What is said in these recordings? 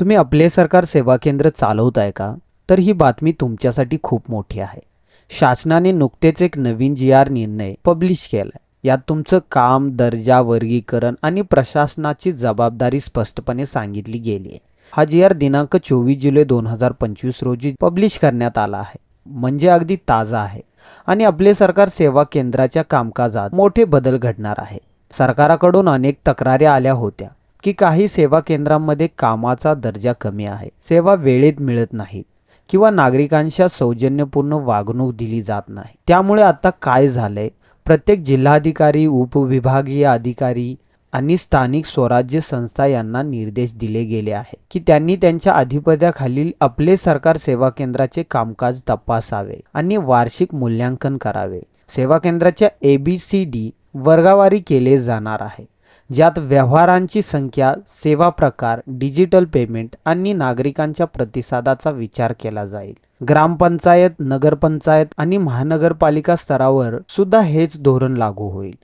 तुम्ही आपले सरकार सेवा केंद्र चालवताय का? तर ही बातमी तुमच्यासाठी खूप मोठी आहे. शासनाने नुकतेच एक नवीन जी आर निर्णय पब्लिश केलाय. यात तुमचं काम दर्जा वर्गीकरण आणि प्रशासनाची जबाबदारी स्पष्टपणे सांगितली गेली आहे हा जी आर दिनांक चोवीस जुलै दोन हजार पंचवीस रोजी पब्लिश करण्यात आला आहे. म्हणजे अगदी ताजा आहे. आणि आपले सरकार सेवा केंद्राच्या कामकाजात मोठे बदल घडणार आहे. सरकाराकडून अनेक तक्रारी आल्या होत्या. की काही सेवा केंद्रांमध्ये कामाचा दर्जा कमी आहे. सेवा वेळेत मिळत नाहीत किंवा नागरिकांच्या सौजन्यपूर्ण वागणूक दिली जात नाही. त्यामुळे आता काय झालंय? प्रत्येक जिल्हाधिकारी उपविभागीय अधिकारी आणि स्थानिक स्वराज्य संस्था यांना निर्देश दिले गेले आहेत की त्यांनी त्यांच्या अधिपत्याखालील आपले सरकार सेवा केंद्राचे कामकाज तपासावे आणि वार्षिक मूल्यांकन करावे. सेवा केंद्राच्या ए बी सी डी वर्गावारी केले जाणार आहे. ज्यात व्यवहारांची संख्या सेवा प्रकार डिजिटल पेमेंट आणि नागरिकांच्या प्रतिसादाचा विचार केला जाईल. ग्रामपंचायत नगरपंचायत आणि महानगरपालिका स्तरावर सुद्धा हेच धोरण लागू होईल.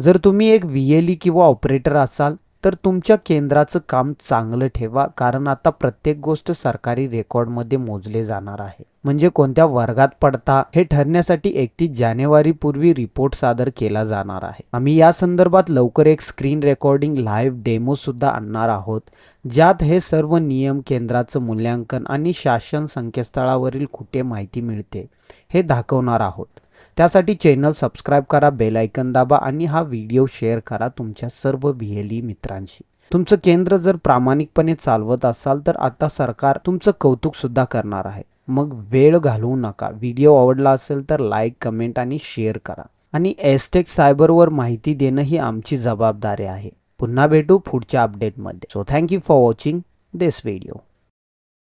जर तुम्ही एक व्हीएलई किंवा ऑपरेटर असाल तर तुमच्या केंद्राचं काम चांगलं ठेवा कारण आता प्रत्येक गोष्ट सरकारी रेकॉर्डमध्ये मोजले जाणार आहे. म्हणजे कोणत्या वर्गात पडता हे ठरण्यासाठी एकतीस जानेवारी पूर्वी रिपोर्ट सादर केला जाणार आहे. आम्ही या संदर्भात लवकर एक स्क्रीन रेकॉर्डिंग लाईव्ह डेमो सुद्धा आणणार आहोत ज्यात हे सर्व नियम केंद्राचं मूल्यांकन आणि शासन संकेतस्थळावरील कुठे माहिती मिळते हे दाखवणार आहोत. त्यासाठी चॅनल सबस्क्राईब करा बेल आयकन दाबा आणि हा व्हिडिओ शेअर करा तुमच्या सर्व व्ही मित्रांशी. तुमचं केंद्र जर प्रामाणिकपणे चालवत असाल तर आता सरकार तुमचं कौतुक सुद्धा करणार आहे. मग वेळ घालवू नका. व्हिडिओ आवडला असेल तर लाईक कमेंट आणि शेअर करा. आणि एसटेक सायबरवर माहिती देणं ही आमची जबाबदारी आहे. पुन्हा भेटू पुढच्या अपडेटमध्ये so thank you for watching this video